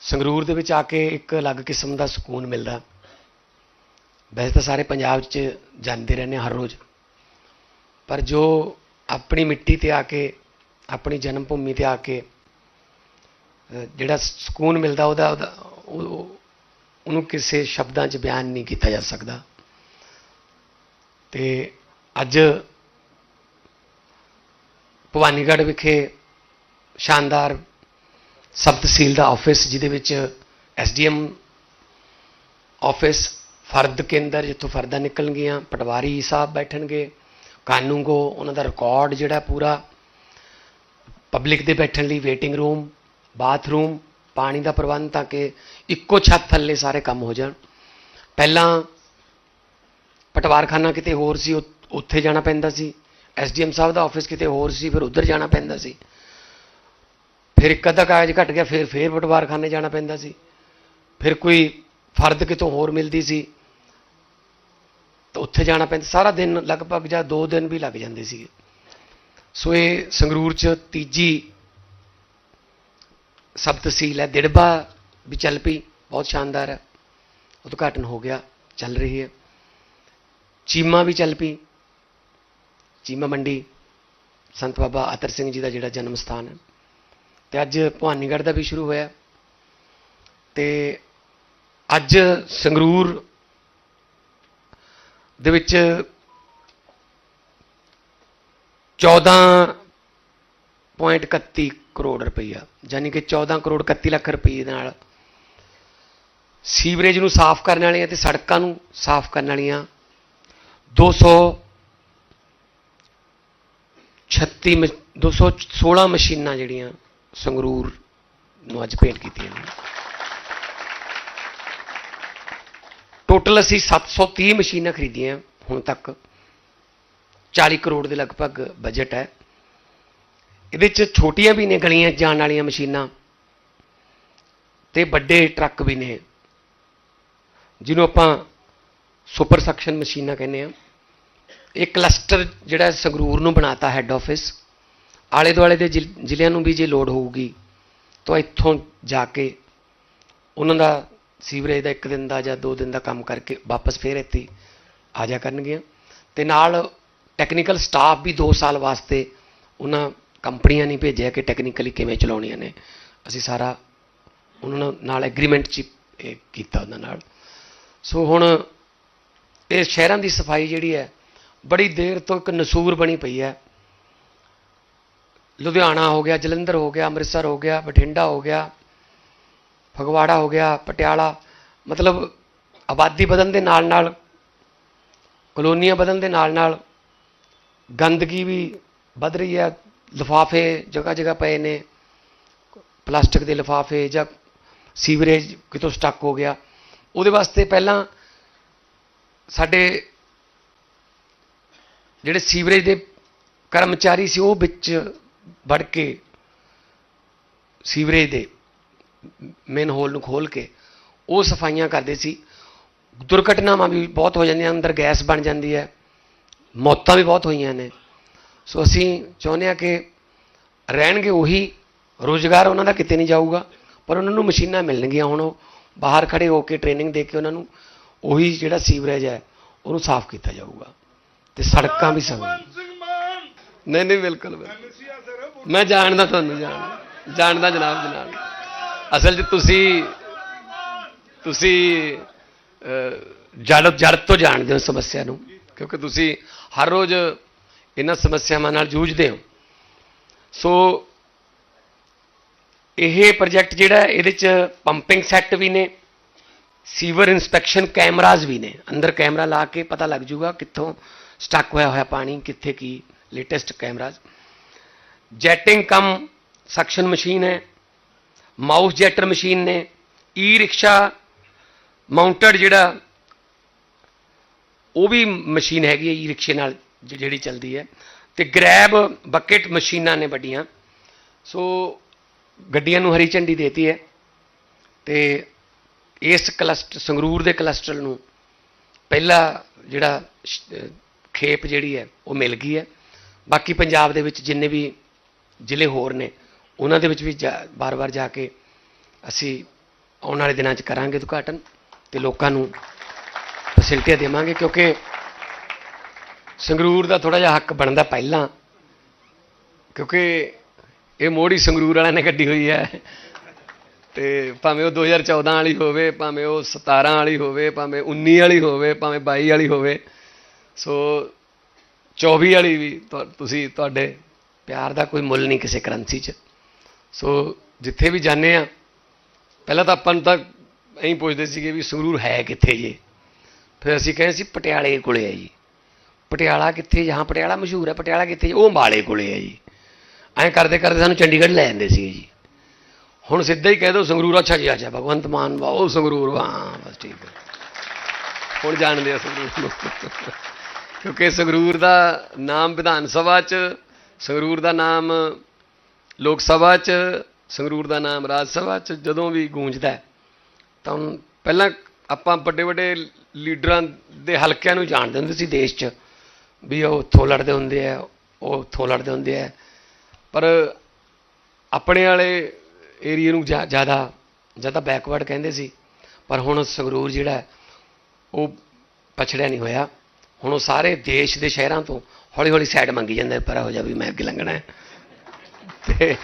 ਸੰਗਰੂਰ ਦੇ ਵਿੱਚ ਆ ਕੇ ਇੱਕ ਅਲੱਗ ਕਿਸਮ ਦਾ ਸਕੂਨ ਮਿਲਦਾ। ਵੈਸੇ ਤਾਂ ਸਾਰੇ ਪੰਜਾਬ 'ਚ ਜਾਂਦੇ ਰਹਿੰਦੇ ਹਰ ਰੋਜ਼। ਪਰ ਜੋ ਆਪਣੀ ਮਿੱਟੀ ਤੇ ਆ ਕੇ, ਆਪਣੀ ਜਨਮ ਭੂਮੀ ਤੇ ਆ ਕੇ ਜਿਹੜਾ ਸਕੂਨ ਮਿਲਦਾ ਉਹਦਾ ਉਹਦਾ ਉਹ- ਉਹਨੂੰ ਕਿਸੇ ਸ਼ਬਦਾਂ 'ਚ ਬਿਆਨ ਨਹੀਂ ਕੀਤਾ ਜਾ ਸਕਦਾ। ਤੇ ਅੱਜ ਭਵਾਨੀਗੜ੍ਹ ਵਿਖੇ ਸ਼ਾਨਦਾਰ ਸਬ ਤਹਿਸੀਲ ਦਾ ਆਫਿਸ ਜਿਹਦੇ ਵਿੱਚ ਐਸਡੀਐਮ ਆਫਿਸ, ਫਰਦ ਕੇਂਦਰ ਜਿੱਥੋਂ ਫਰਦਾਂ ਨਿਕਲਣਗੀਆਂ, ਪਟਵਾਰੀ ਸਾਹਿਬ ਬੈਠਣਗੇ ਕਾਨੂੰਗੋ ਉਹਨਾਂ ਦਾ ਰਿਕਾਰਡ ਜਿਹੜਾ ਪੂਰਾ ਪਬਲਿਕ ਦੇ ਬੈਠਣ ਲਈ ਵੇਟਿੰਗ ਰੂਮ ਬਾਥਰੂਮ ਪਾਣੀ ਦਾ ਪ੍ਰਬੰਧ ਤਾਂ ਕਿ ਇੱਕੋ ਛੱਤ ਥੱਲੇ ਸਾਰੇ ਕੰਮ ਹੋ ਜਾਣ। ਪਹਿਲਾਂ ਪਟਵਾਰਖਾਨਾ ਕਿਤੇ ਹੋਰ ਸੀ ਉੱਥੇ ਜਾਣਾ ਪੈਂਦਾ ਸੀ। ਐਸਡੀਐਮ ਸਾਹਿਬ ਦਾ ਆਫਿਸ ਕਿਤੇ ਹੋਰ ਸੀ, ਫਿਰ ਉੱਧਰ ਜਾਣਾ ਪੈਂਦਾ ਸੀ। ਫਿਰ ਇੱਕ ਅੱਧਾ ਕਾਗਜ਼ ਘਟ ਗਿਆ, ਫਿਰ ਫੇਰ ਬਟਵਾਰਖਾਨੇ ਜਾਣਾ ਪੈਂਦਾ ਸੀ। ਫਿਰ ਕੋਈ ਫਰਦ ਕਿਤੋਂ ਹੋਰ ਮਿਲਦੀ ਸੀ। ਤਾਂ ਉੱਥੇ ਜਾਣਾ ਪੈਂਦਾ, ਸਾਰਾ ਦਿਨ ਲਗਭਗ ਜਾਂ 2 ਦਿਨ ਵੀ ਲੱਗ ਜਾਂਦੇ ਸੀਗੇ। ਸੋ ਇਹ ਸੰਗਰੂਰ ਚ ਤੀਜੀ ਸਬ ਤਹਿਸੀਲ ਹੈ। ਦਿੜਬਾ ਵੀ ਚੱਲ ਪਈ, ਬਹੁਤ ਸ਼ਾਨਦਾਰ ਹੈ। ਉਦਘਾਟਨ ਹੋ ਗਿਆ, ਚੱਲ ਰਹੀ ਹੈ। ਚੀਮਾ ਵੀ ਚੱਲ ਪਈ, ਚੀਮਾ ਮੰਡੀ। ਸੰਤ ਬਾਬਾ ਅਤਰ ਸਿੰਘ ਜੀ ਦਾ ਜਿਹੜਾ ਜਨਮ ਸਥਾਨ ਹੈ। ਤੇ ਅੱਜ ਭਵਾਨੀਗੜ੍ਹ ਦਾ ਵੀ ਸ਼ੁਰੂ ਹੋਇਆ। ਤੇ ਅੱਜ ਸੰਗਰੂਰ ਦੇ ਵਿੱਚ 14.31 ਕਰੋੜ ਰੁਪਈਆ, ਯਾਨੀ ਕਿ 14 ਕਰੋੜ 31 ਲੱਖ ਰੁਪਈਏ ਦੇ ਨਾਲ ਸੀਵਰੇਜ ਨੂੰ ਸਾਫ਼ ਕਰਨ ਵਾਲੀਆਂ ਤੇ ਸੜਕਾਂ ਨੂੰ ਸਾਫ਼ ਕਰਨ ਵਾਲੀਆਂ 200 36 ਮ- 216 ਮਸ਼ੀਨਾਂ ਜਿਹੜੀਆਂ ਸੰਗਰੂਰ ਨੂੰ ਅੱਜ ਭੇਂਟ ਕੀਤੀਆਂ ਨੇ ਟੋਟਲ ਅਸੀਂ 730 ਮਸ਼ੀਨਾਂ ਖਰੀਦੀਆਂ ਹੁਣ ਤੱਕ। 40 ਕਰੋੜ ਦੇ ਲਗਭਗ ਬਜਟ ਹੈ। ਇਹਦੇ ਚ ਛੋਟੀਆਂ ਵੀ ਨੇ, ਗਲੀਆਂ ਜਾਣ ਵਾਲੀਆਂ ਮਸ਼ੀਨਾਂ। ਤੇ ਵੱਡੇ ਟਰੱਕ ਵੀ ਨੇ। ਜਿਹਨੂੰ ਆਪਾਂ ਸੁਪਰ ਸਕਸ਼ਨ ਮਸ਼ੀਨਾਂ ਕਹਿੰਦੇ ਆ ਇਹ ਕਲਸਟਰ ਜਿਹੜਾ ਸੰਗਰੂਰ ਨੂੰ ਬਣਾਤਾ ਹੈੱਡ ਆਫਿਸ ਆਲੇ ਦੁਆਲੇ ਦੇ ਜ਼ਿਲ- ਜ਼ਿਲ੍ਹਿਆਂ ਨੂੰ ਵੀ ਜੇ ਲੋਡ ਹੋਊਗੀ, ਤਾਂ ਇੱਥੋਂ ਜਾ ਕੇ ਉਹਨਾਂ ਦਾ ਸੀਵਰੇਜ ਦਾ ਇੱਕ ਦਿਨ ਦਾ ਜਾਂ ਦੋ ਦਿਨ ਦਾ ਕੰਮ ਕਰਕੇ ਵਾਪਸ ਫੇਰ ਇੱਥੇ ਆ ਜਾ ਕਰਨਗੀਆਂ। ਤੇ ਨਾਲ ਟੈਕਨੀਕਲ ਸਟਾਫ ਵੀ 2 ਸਾਲ ਵਾਸਤੇ ਉਹਨਾਂ ਕੰਪਨੀਆਂ ਨਹੀਂ ਭੇਜਿਆ ਕਿ ਟੈਕਨੀਕਲੀ ਕਿਵੇਂ ਚਲਾਉਣੀਆਂ ਨੇ। ਅਸੀਂ ਸਾਰਾ ਉਹਨਾਂ ਨਾਲ- ਨਾਲ ਐਗਰੀਮੈਂਟ ਚ ਕੀਤਾ ਉਹਨਾਂ ਨਾਲ। ਸੋ ਹੁਣ ਇਹ ਸ਼ਹਿਰਾਂ ਦੀ ਸਫ਼ਾਈ ਜਿਹੜੀ ਹੈ, ਬੜੀ ਦੇਰ ਤੋਂ ਇੱਕ ਨਸੂਰ ਬਣੀ ਪਈ ਹੈ। ਲੁਧਿਆਣਾ ਹੋ ਗਿਆ, ਜਲੰਧਰ ਹੋ ਗਿਆ, ਅੰਮ੍ਰਿਤਸਰ ਹੋ ਗਿਆ, ਬਠਿੰਡਾ ਹੋ ਗਿਆ, ਫਗਵਾੜਾ ਹੋ ਗਿਆ, ਪਟਿਆਲਾ, ਮਤਲਬ ਆਬਾਦੀ ਵਧਣ ਦੇ ਨਾਲ ਨਾਲ ਕਲੋਨੀਆਂ ਵਧਣ ਦੇ ਨਾਲ ਨਾਲ ਗੰਦਗੀ ਵੀ ਵੱਧ ਰਹੀ ਹੈ। ਲਿਫਾਫੇ ਜਗ੍ਹਾ ਜਗ੍ਹਾ ਪਏ ਨੇ, ਪਲਾਸਟਿਕ ਦੇ ਲਿਫਾਫੇ ਜਾਂ ਸੀਵਰੇਜ ਕਿਤੋਂ ਸਟਕ ਹੋ ਗਿਆ। ਉਹਦੇ ਵਾਸਤੇ ਪਹਿਲਾਂ ਸਾਡੇ ਜਿਹੜੇ ਸੀਵਰੇਜ ਦੇ ਕਰਮਚਾਰੀ ਸੀ, ਉਹ ਵਿੱਚ ਵੜ ਕੇ ਸੀਵਰੇਜ ਦੇ ਮੇਨ ਹੋਲ ਨੂੰ ਖੋਲ ਕੇ ਉਹ ਸਫਾਈਆਂ ਕਰਦੇ ਸੀ। ਦੁਰਘਟਨਾਵਾਂ ਵੀ ਬਹੁਤ ਹੋ ਜਾਂਦੀਆਂ ਅੰਦਰ ਗੈਸ ਬਣ ਜਾਂਦੀ ਹੈ, ਮੌਤਾਂ ਵੀ ਬਹੁਤ ਹੋਈਆਂ ਨੇ। ਸੋ ਅਸੀਂ ਚਾਹੁੰਦੇ ਹਾਂ ਕਿ ਰਹਿਣਗੇ ਉਹੀ, ਰੋਜ਼ਗਾਰ ਉਹਨਾਂ ਦਾ ਕਿਤੇ ਨਹੀਂ ਜਾਊਗਾ, ਪਰ ਉਹਨਾਂ ਨੂੰ ਮਸ਼ੀਨਾਂ ਮਿਲਣਗੀਆਂ ਹੁਣ ਉਹ ਬਾਹਰ ਖੜੇ ਹੋ ਕੇ ਟ੍ਰੇਨਿੰਗ ਦੇ ਕੇ ਉਹਨਾਂ ਨੂੰ ਉਹੀ ਜਿਹੜਾ ਸੀਵਰੇਜ ਹੈ, ਉਹਨੂੰ ਸਾਫ਼ ਕੀਤਾ ਜਾਊਗਾ। ਤੇ ਸੜਕਾਂ ਵੀ ਸਭ ਨਹੀਂ ਨਹੀਂ, ਬਿਲਕੁਲ ਬਿਲਕੁਲ। ਮੈਂ ਜਾਣਦਾ ਤੁਹਾਨੂੰ, ਜਾਣਦਾ। ਜਾਣਦਾ ਜਨਾਬ ਜਨਾਬ। ਅਸਲ 'ਚ ਤੁਸੀਂ ਤੁਸੀਂ ਜੜ ਜੜ ਤੋਂ ਜਾਣਦੇ ਹੋ ਸਮੱਸਿਆ ਨੂੰ, ਕਿਉਂਕਿ ਤੁਸੀਂ ਹਰ ਰੋਜ਼ ਇਹਨਾਂ ਸਮੱਸਿਆਵਾਂ ਨਾਲ ਜੂਝਦੇ ਹੋ। ਸੋ ਇਹ ਪ੍ਰੋਜੈਕਟ ਜਿਹੜਾ ਇਹਦੇ 'ਚ ਪੰਪਿੰਗ ਸੈੱਟ ਵੀ ਨੇ, ਸੀਵਰ ਇਨਸਪੈਕਸ਼ਨ ਕੈਮਰਾਜ਼ ਵੀ ਨੇ। ਅੰਦਰ ਕੈਮਰਾ ਲਾ ਕੇ ਪਤਾ ਲੱਗ ਜੂਗਾ ਕਿੱਥੋਂ ਸਟਕ ਹੋਇਆ ਹੋਇਆ ਪਾਣੀ, ਕਿੱਥੇ ਕੀ। Latest cameras jetting cum suction machine ਹੈ ਮਾਊਸ ਜੈਟਰ ਮਸ਼ੀਨ ਨੇ ਈ ਰਿਕਸ਼ਾ ਮਾਊਂਟਡ ਜਿਹੜਾ ਉਹ ਵੀ ਮਸ਼ੀਨ ਹੈਗੀ ਹੈ ਈ ਰਿਕਸ਼ੇ ਨਾਲ ਜਿਹੜੀ ਚੱਲਦੀ ਹੈ ਤੇ ਗ੍ਰੈਬ ਬਕਟ ਮਸ਼ੀਨਾਂ ਨੇ ਵੱਡੀਆਂ ਸੋ ਗੱਡੀਆਂ ਨੂੰ ਹਰੀ ਝੰਡੀ ਦੇਤੀ ਹੈ ਤੇ ਇਸ ਕਲਸਟਰ ਸੰਗਰੂਰ ਦੇ ਕਲਸਟਰ ਨੂੰ ਪਹਿਲਾ ਜਿਹੜਾ ਖੇਪ ਜਿਹੜੀ ਹੈ ਉਹ ਮਿਲ ਗਈ ਹੈ ਬਾਕੀ ਪੰਜਾਬ ਦੇ ਵਿੱਚ ਜਿੰਨੇ ਵੀ ਜ਼ਿਲ੍ਹੇ ਹੋਰ ਨੇ, ਉਹਨਾਂ ਦੇ ਵਿੱਚ ਵੀ ਬਾਰ-ਬਾਰ ਜਾ ਕੇ ਅਸੀਂ ਆਉਣ ਵਾਲੇ ਦਿਨਾਂ 'ਚ ਕਰਾਂਗੇ ਉਦਘਾਟਨ ਤੇ ਲੋਕਾਂ ਨੂੰ ਫੈਸਿਲਿਟੀਆਂ ਦੇਵਾਂਗੇ ਕਿਉਂਕਿ ਸੰਗਰੂਰ ਦਾ ਥੋੜਾ ਜਿਹਾ ਹੱਕ ਬਣਦਾ ਪਹਿਲਾਂ, ਕਿਉਂਕਿ ਇਹ ਮੋੜੀ ਸੰਗਰੂਰ ਵਾਲਿਆਂ ਨੇ ਕੱਢੀ ਹੋਈ ਹੈ ਤੇ ਭਾਵੇਂ ਉਹ 2014 ਵਾਲੀ ਹੋਵੇ, ਭਾਵੇਂ ਉਹ 17 ਵਾਲੀ ਹੋਵੇ, ਭਾਵੇਂ 19 ਵਾਲੀ ਹੋਵੇ, ਭਾਵੇਂ 22 ਵਾਲੀ ਹੋਵੇ, ਸੋ 24 ਵਾਲੀ ਵੀ ਤੁਸੀਂ ਤੁਹਾਡੇ ਪਿਆਰ ਦਾ ਕੋਈ ਮੁੱਲ ਨਹੀਂ ਕਿਸੇ ਕਰੰਸੀ 'ਚ। ਸੋ ਜਿੱਥੇ ਵੀ ਜਾਂਦੇ ਆ ਪਹਿਲਾਂ ਤਾਂ ਆਪਾਂ ਨੂੰ ਤਾਂ ਐਂ ਪੁੱਛਦੇ ਸੀਗੇ ਵੀ ਸੰਗਰੂਰ ਹੈ ਕਿੱਥੇ ਜੀ? ਫਿਰ ਅਸੀਂ ਕਹੇ ਸੀ ਪਟਿਆਲੇ ਕੋਲੇ ਹੈ ਜੀ। ਪਟਿਆਲਾ ਕਿੱਥੇ? ਜਹਾਂ ਪਟਿਆਲਾ ਮਸ਼ਹੂਰ ਹੈ, ਪਟਿਆਲਾ ਕਿੱਥੇ ਉਹ ਅੰਬਾਲੇ ਕੋਲੇ ਹੈ ਜੀ। ਐਂ ਕਰਦੇ ਕਰਦੇ ਸਾਨੂੰ ਚੰਡੀਗੜ੍ਹ ਲੈ ਜਾਂਦੇ ਸੀ ਜੀ। ਹੁਣ ਸਿੱਧਾ ਹੀ ਕਹਿ ਦਿਓ ਸੰਗਰੂਰ ਅੱਛਾ ਜੀ, ਅੱਛਾ, ਭਗਵੰਤ ਮਾਨ ਵਾ ਉਹ ਸੰਗਰੂਰ ਵਾਹ, ਬਸ ਠੀਕ ਹੈ। ਹੁਣ ਜਾਣਦੇ ਆ ਸੰਗਰੂਰ ਨੂੰ। ਕਿਉਂਕਿ ਸੰਗਰੂਰ ਦਾ ਨਾਮ ਵਿਧਾਨ ਸਭਾ 'ਚ, ਸੰਗਰੂਰ ਦਾ ਨਾਮ ਲੋਕ ਸਭਾ 'ਚ, ਸੰਗਰੂਰ ਦਾ ਨਾਮ ਰਾਜ ਸਭਾ 'ਚ ਜਦੋਂ ਵੀ ਗੂੰਜਦਾ ਤਾਂ ਹੁਣ ਪਹਿਲਾਂ ਆਪਾਂ ਵੱਡੇ ਵੱਡੇ ਲੀਡਰਾਂ ਦੇ ਹਲਕਿਆਂ ਨੂੰ ਜਾਣਦੇ ਹੁੰਦੇ ਸੀ ਦੇਸ਼ 'ਚ ਵੀ ਉਹ ਉੱਥੋਂ ਲੜਦੇ ਹੁੰਦੇ ਆ, ਉਹ ਉੱਥੋਂ ਲੜਦੇ ਹੁੰਦੇ ਆ। ਪਰ ਆਪਣੇ ਵਾਲੇ ਏਰੀਏ ਨੂੰ ਜ਼ਿਆ- ਜ਼ਿਆਦਾ ਜ਼ਿਆਦਾ ਬੈਕਵਰਡ ਕਹਿੰਦੇ ਸੀ। ਪਰ ਹੁਣ ਸੰਗਰੂਰ ਜਿਹੜਾ ਉਹ ਪਛੜਿਆ ਨਹੀਂ ਹੋਇਆ। ਹੁਣ ਉਹ ਸਾਰੇ ਦੇਸ਼ ਦੇ ਸ਼ਹਿਰਾਂ ਤੋਂ ਹੌਲੀ ਹੌਲੀ ਸਾਈਡ ਮੰਗੀ ਜਾਂਦੇ ਪਰ ਹੋ ਜਾ ਵੀ ਮੈਂ ਅੱਗੇ ਲੰਘਣਾ ਹੈ। ਤੇ